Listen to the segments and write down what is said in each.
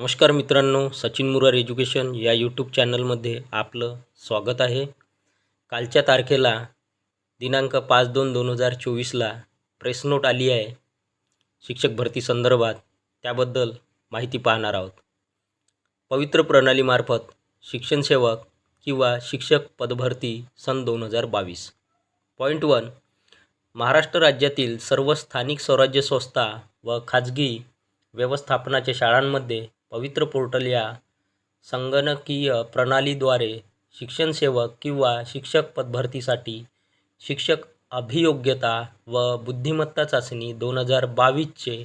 नमस्कार मित्रांनो सचिन मुरार एज्युकेशन या यूट्यूब चॅनलमध्ये आपलं स्वागत आहे. कालच्या तारखेला दिनांक पाच दोन दोन हजार चोवीसला प्रेस नोट आली आहे शिक्षक भरती संदर्भात. त्याबद्दल माहिती पाहणार आहोत. पवित्र प्रणालीमार्फत शिक्षणसेवक किंवा शिक्षक पदभरती सन दोन हजार बावीस. पॉईंट वन महाराष्ट्र राज्यातील सर्व स्थानिक स्वराज्य संस्था व खाजगी व्यवस्थापनाच्या शाळांमध्ये पवित्र पोर्टल या संगणकीय प्रणालीद्वारे शिक्षणसेवक किंवा शिक्षक पदभरतीसाठी शिक्षक अभियोग्यता व बुद्धिमत्ता चाचणी दोन हजार बावीसचे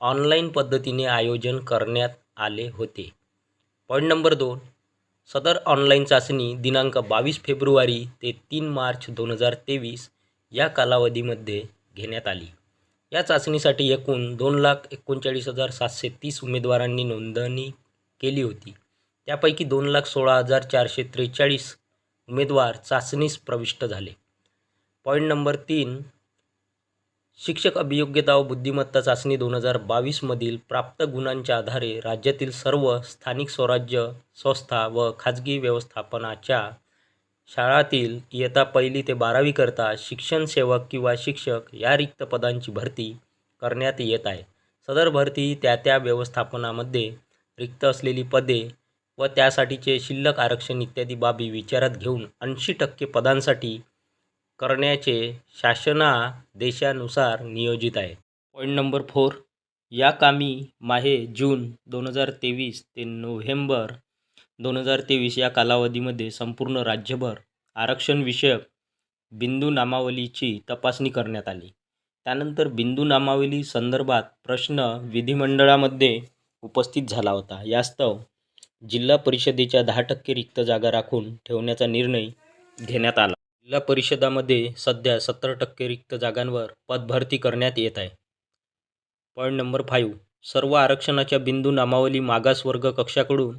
ऑनलाईन पद्धतीने आयोजन करण्यात आले होते. पॉईंट नंबर दोन सदर ऑनलाईन चाचणी दिनांक बावीस फेब्रुवारी ते तीन मार्च दोन हजार तेवीस या कालावधीमध्ये घेण्यात आली. या चाचणीसाठी एकूण दोन लाख एकोणचाळीस हजार सातशे तीस उमेदवारांनी नोंदणी केली होती. त्यापैकी दोन लाख सोळा हजार चारशे त्रेचाळीस उमेदवार चाचणीस प्रविष्ट झाले. पॉईंट नंबर तीन शिक्षक अभियोग्यता व बुद्धिमत्ता चाचणी दोन हजार बावीसमधील प्राप्त गुणांच्या आधारे राज्यातील सर्व स्थानिक स्वराज्य संस्था व खाजगी व्यवस्थापनाच्या शाळातील इयत्ता पहिली ते बारावीकरता शिक्षण सेवक किंवा शिक्षक या रिक्त पदांची भरती करण्यात येत आहे. सदर भरती त्या त्या व्यवस्थापनामध्ये रिक्त असलेली पदे व त्यासाठीचे शिल्लक आरक्षण इत्यादी बाबी विचारात घेऊन ऐंशी टक्के पदांसाठी करण्याचे शासनादेशानुसार नियोजित आहे. Point number four. या कामी माहे जून दोन हजार तेवीस ते नोव्हेंबर दोन हजार तेवीस या कालावधीमध्ये संपूर्ण राज्यभर आरक्षणविषयक बिंदू नामावलीची तपासणी करण्यात आली. त्यानंतर बिंदू नामावली संदर्भात प्रश्न विधिमंडळामध्ये उपस्थित झाला होता. यास्तव जिल्हा परिषदेच्या दहा टक्के रिक्त जागा राखून ठेवण्याचा निर्णय घेण्यात आला. जिल्हा परिषदामध्ये सध्या सत्तर टक्के रिक्त जागांवर पदभरती करण्यात येत आहे. Point number five. सर्व आरक्षणाच्या बिंदू नामावली मागासवर्ग कक्षाकडून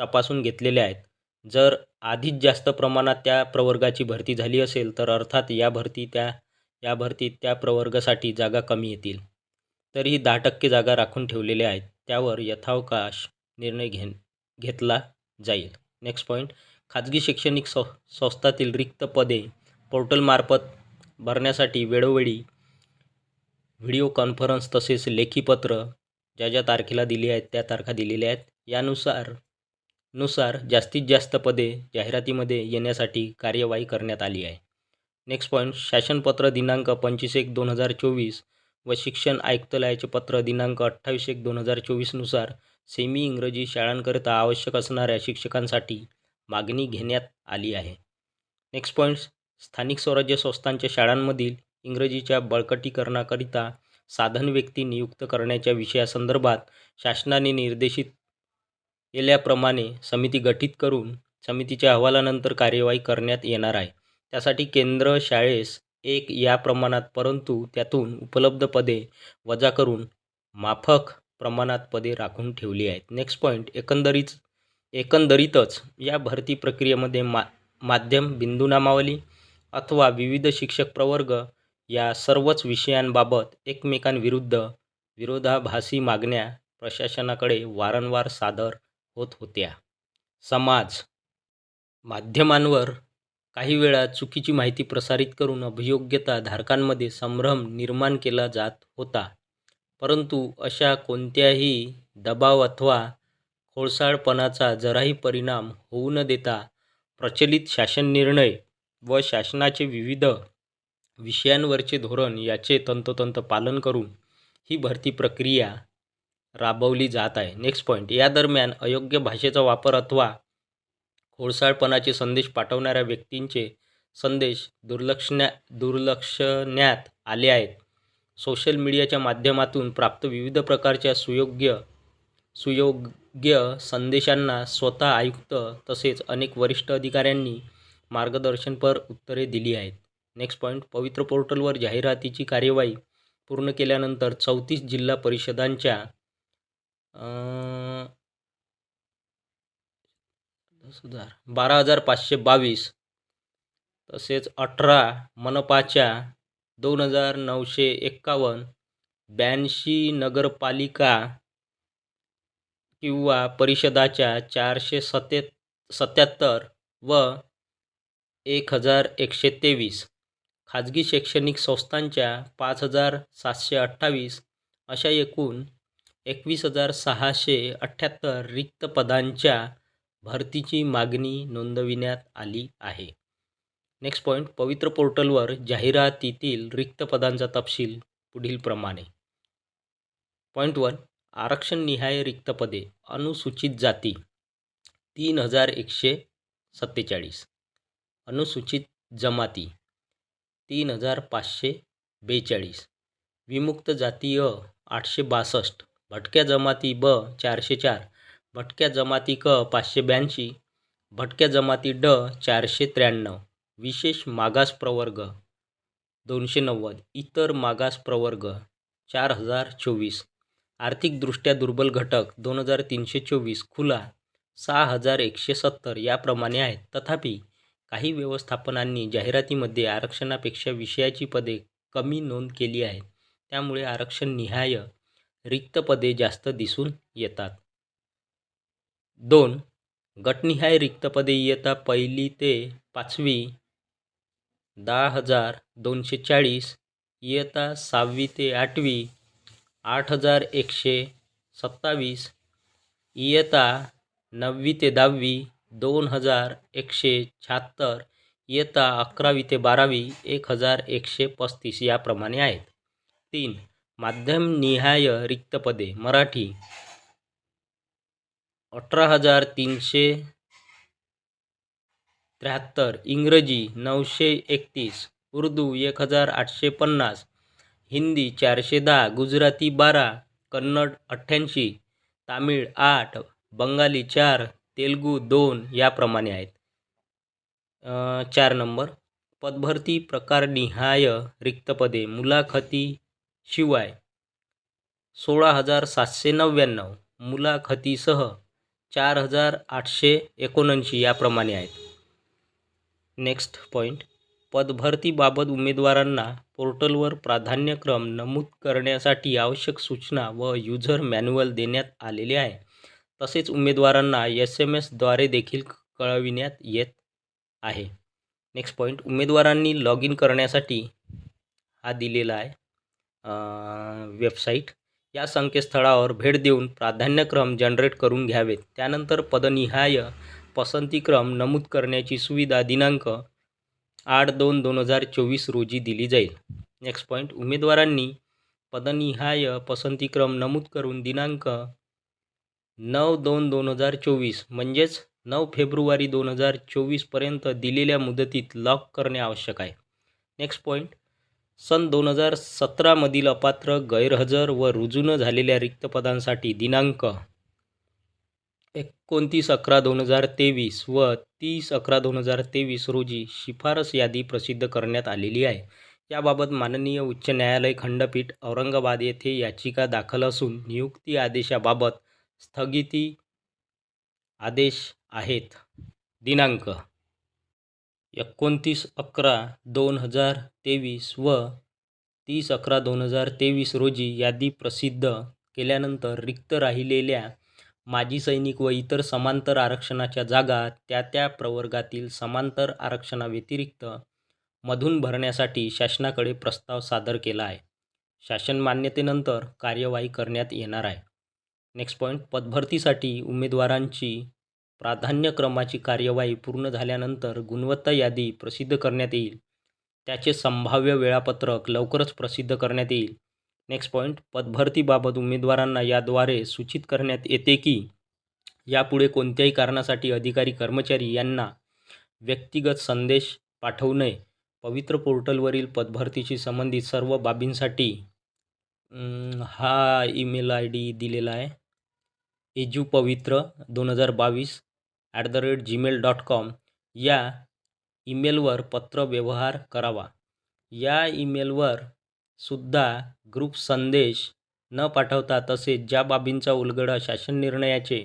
तपासून घेतलेल्या आहेत. जर आधीच जास्त प्रमाणात त्या प्रवर्गाची भरती झाली असेल तर अर्थात या भरती त्या या भरतीत त्या प्रवर्गासाठी जागा कमी येतील. तरीही दहा टक्के जागा राखून ठेवलेल्या आहेत. त्यावर यथावकाश निर्णय घे घेतला जाईल. नेक्स्ट पॉईंट खाजगी शैक्षणिक सं संस्थातील रिक्त पदे पोर्टलमार्फत भरण्यासाठी वेळोवेळी व्हिडिओ कॉन्फरन्स तसेच लेखीपत्र ज्या ज्या तारखेला दिली आहेत त्या तारखा दिलेल्या आहेत. यानुसार नुसार जास्तीत जास्त पदे जाहिरातीमध्ये येण्यासाठी कार्यवाही करण्यात आली आहे. नेक्स्ट पॉईंट शासनपत्र दिनांक पंचवीस एक दोन हजार चोवीस व शिक्षण आयुक्तालयाचे पत्र दिनांक अठ्ठावीस एक दोन हजार चोवीसनुसार सेमी इंग्रजी शाळांकरिता आवश्यक असणाऱ्या शिक्षकांसाठी मागणी घेण्यात आली आहे. नेक्स्ट पॉईंट स्थानिक स्वराज्य संस्थांच्या शाळांमधील इंग्रजीच्या बळकटीकरणाकरिता साधन व्यक्ती नियुक्त करण्याच्या विषयासंदर्भात शासनाने निर्देशित केल्याप्रमाणे समिती गठीत करून समितीच्या अहवालानंतर कार्यवाही करण्यात येणार आहे. त्यासाठी केंद्र शाळेस एक या प्रमाणात परंतु त्यातून उपलब्ध पदे वजा करून माफक प्रमाणात पदे राखून ठेवली आहेत. नेक्स्ट पॉईंट एकंदरीत एकंदरीतच या भरती प्रक्रियेमध्ये मा माध्यम बिंदू नामावली अथवा विविध शिक्षक प्रवर्ग या सर्वच विषयांबाबत एकमेकांविरुद्ध विरोधाभासी मागण्या प्रशासनाकडे वारंवार सादर होत होत्या. समाज माध्यमांवर काही वेळा चुकीची माहिती प्रसारित करून अभियोग्यता धारकांमध्ये संभ्रम निर्माण केला जात होता. परंतु अशा कोणत्याही दबाव अथवा खोळसाळपणाचा जराही परिणाम होऊ न देता प्रचलित शासन निर्णय व शासनाचे विविध विषयांवरचे धोरण याचे तंतोतंत पालन करून ही भरती प्रक्रिया राबवली जात आहे. नेक्स्ट पॉईंट या दरम्यान अयोग्य भाषेचा वापर अथवा खोळसाळपणाचे संदेश पाठवणाऱ्या व्यक्तींचे संदेश दुर्लक्षण्या दुर्लक्षण्यात आले आहेत. सोशल मीडियाच्या माध्यमातून प्राप्त विविध प्रकारच्या सुयोग्य सुयोग्य संदेशांना स्वतः आयुक्त तसेच अनेक वरिष्ठ अधिकाऱ्यांनी मार्गदर्शनपर उत्तरे दिली आहेत. नेक्स्ट पॉईंट पवित्र पोर्टलवर जाहिरातीची कार्यवाही पूर्ण केल्यानंतर चौतीस जिल्हा परिषदांच्या दस हजार बारा हजार पाचशे बावीस. तसेच अठरा मनपाच्या दोन हजार नऊशे एक्कावन्न ब्याऐंशी नगरपालिका किंवा परिषदाच्या चारशे सते सत्याहत्तर व एक हजार एकशे तेवीस. खाजगी शैक्षणिक संस्थांच्या पाच हजार सातशे अठ्ठावीस अशा एकूण एकवीस हजार सहाशे अठ्ठ्याहत्तर रिक्त पदांच्या भरतीची मागणी नोंदविण्यात आली आहे. नेक्स्ट पॉईंट पवित्र पोर्टलवर जाहिरातीतील रिक्त पदांचा तपशील पुढीलप्रमाणे पॉईंट वन आरक्षणनिहाय रिक्त पदे अनुसूचित जाती तीन हजार एकशे सत्तेचाळीस. अनुसूचित जमाती तीन हजार पाचशे बेचाळीस. विमुक्त जातीय आठशे बासष्ट. भटक्या जमाती ब चारशे चार भटक्या जमाती क पाचशे ब्याऐंशी भटक्या जमाती ड चारशे त्र्याण्णव. विशेष मागास प्रवर्ग दोनशे नव्वद. इतर मागास प्रवर्ग चार हजार चोवीस. आर्थिकदृष्ट्या दुर्बल घटक दोन हजार तीनशे चोवीस. खुला सहा हजार एकशे सत्तर याप्रमाणे आहेत. तथापि काही व्यवस्थापनांनी जाहिरातीमध्ये आरक्षणापेक्षा विषयाची पदे कमी नोंद केली आहे त्यामुळे आरक्षण निहाय रिक्त पदे जास्त दिसून येतात. दोन गटनिहाय रिक्त पदे इयत्ता पहिली ते पाचवी दहा हजार दोनशे चाळीस इयत्ता सहावी ते आठवी आठ हजार एकशे सत्तावीस इयत्ता नववी ते दहावी दोन हजार एकशे शहात्तर इयत्ता अकरावी ते बारावी एक हजार एकशे पस्तीस याप्रमाणे आहेत. तीन माध्यमनिहाय रिक्त पदे मराठी. अठरा हजार तीनशे त्र्याहत्तर इंग्रजी नऊशे एकतीस उर्दू एक हजार आठशे पन्नास हिंदी चारशे दहा गुजराती बारा कन्नड अठ्ठ्याऐंशी तामिळ आठ बंगाली चार तेलगू दोन याप्रमाणे आहेत. चार नंबर. पदभरती प्रकारनिहाय रिक्तपदे मुलाखती शिवाय सोळा हजार सातशे नव्याण्णव मुलाखतीसह चार हजार आठशे एकोणऐंशी याप्रमाणे आहेत. नेक्स्ट पॉईंट पदभरतीबाबत उमेदवारांना पोर्टलवर प्राधान्यक्रम नमूद करण्यासाठी आवश्यक सूचना व युजर मॅन्युअल देण्यात आलेले आहे. तसेच उमेदवारांना एस एम एसद्वारे देखील कळविण्यात येत आहे. नेक्स्ट पॉईंट उमेदवारांनी लॉग इन करण्यासाठी हा दिलेला आहे. वेबसाईट या संकेतस्थळावर भेट देऊन प्राधान्यक्रम जनरेट करून घ्यावेत. त्यानंतर पदनिहाय पसंतीक्रम नमूद करण्याची सुविधा दिनांक आठ दोन दोन हजार चोवीस रोजी दिली जाईल. नेक्स्ट पॉईंट उमेदवारांनी पदनिहाय पसंतीक्रम नमूद करून दिनांक नऊ दोन दोन हजार चोवीस म्हणजेच नऊ फेब्रुवारी दोन हजार चोवीसपर्यंत दिलेल्या मुदतीत लॉक करणे आवश्यक आहे. नेक्स्ट पॉईंट सन दोन हजार सतरामधील अपात्र गैरहजर व रुजू न झालेल्या रिक्त पदांसाठी दिनांक एकोणतीस अकरा दोन हजार तेवीस व तीस अकरा दोन हजार तेवीस रोजी शिफारस यादी प्रसिद्ध करण्यात आलेली आहे. याबाबत माननीय उच्च न्यायालय खंडपीठ औरंगाबाद येथे याचिका दाखल असून नियुक्ती आदेशाबाबत स्थगिती आदेश आहेत. दिनांक एकोणतीस अकरा दोन हजार तेवीस व तीस अकरा दोन हजार तेवीस रोजी यादी प्रसिद्ध केल्यानंतर रिक्त राहिलेल्या माजी सैनिक व इतर समांतर आरक्षणाच्या जागा त्या त्या प्रवर्गातील समांतर आरक्षणाव्यतिरिक्त मधून भरण्यासाठी शासनाकडे प्रस्ताव सादर केला आहे. शासन मान्यतेनंतर कार्यवाही करण्यात येणार आहे. नेक्स्ट पॉईंट पदभरतीसाठी उमेदवारांची प्राधान्यक्रमाची कार्यवाही पूर्ण झाल्यानंतर गुणवत्ता यादी प्रसिद्ध करण्यात येईल. त्याचे संभाव्य वेळापत्रक लवकरच प्रसिद्ध करण्यात येईल. नेक्स्ट पॉईंट पदभरतीबाबत उमेदवारांना याद्वारे सूचित करण्यात येते की यापुढे कोणत्याही कारणासाठी अधिकारी कर्मचारी यांना व्यक्तिगत संदेश पाठवू नये. पवित्र पोर्टलवरील पदभरतीशी संबंधित सर्व बाबींसाठी हा ईमेल आय डी दिलेला आहे. एजू पवित्र दोन हजार बावीस at the rate Gmail dot com या ईमेलवर पत्र व्यवहार करावा. या ईमेलवर सुद्धा ग्रुप संदेश न पाठवता तसेच ज्या बाबींचा उलगडा शासन निर्णयाचे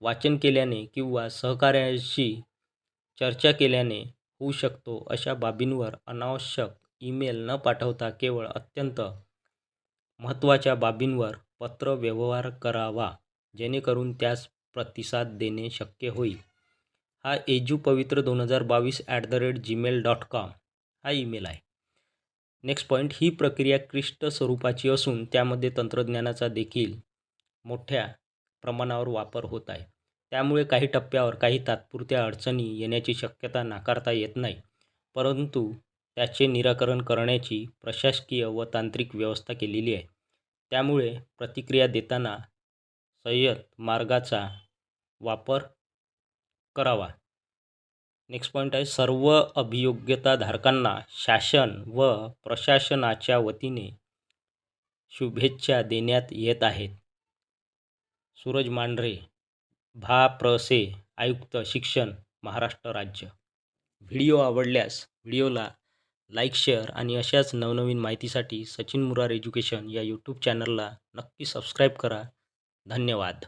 वाचन केल्याने किंवा सहकार्याशी चर्चा केल्याने होऊ शकतो अशा बाबींवर अनावश्यक ईमेल न पाठवता केवळ अत्यंत महत्त्वाच्या बाबींवर पत्र व्यवहार करावा जेणेकरून त्यास प्रतिसाद देणे शक्य होईल. हा एजू पवित्र दोन हजार बावीस at the rate Gmail dot com हा ईमेल आहे. नेक्स्ट पॉईंट ही प्रक्रिया क्लिष्ट स्वरूपाची असून त्यामध्ये तंत्रज्ञानाचा देखील मोठ्या प्रमाणावर वापर होत आहे. त्यामुळे काही टप्प्यावर काही तात्पुरत्या अडचणी येण्याची शक्यता नाकारता येत नाही. परंतु त्याचे निराकरण करण्याची प्रशासकीय व तांत्रिक व्यवस्था केलेली आहे. त्यामुळे प्रतिक्रिया देताना संयत मार्गाचा वापर करावा. नेक्स्ट पॉईंट आहे सर्व अभियोग्यताधारकांना शासन व प्रशासनाच्या वतीने शुभेच्छा देण्यात येत आहेत. सूरज मांढरे भा. प्र. से. आयुक्त शिक्षण महाराष्ट्र राज्य. व्हिडिओ आवडल्यास व्हिडिओला लाईक शेअर आणि अशाच नवनवीन माहितीसाठी सचिन मुरार एज्युकेशन या यूट्यूब चॅनलला नक्की सबस्क्राईब करा. धन्यवाद.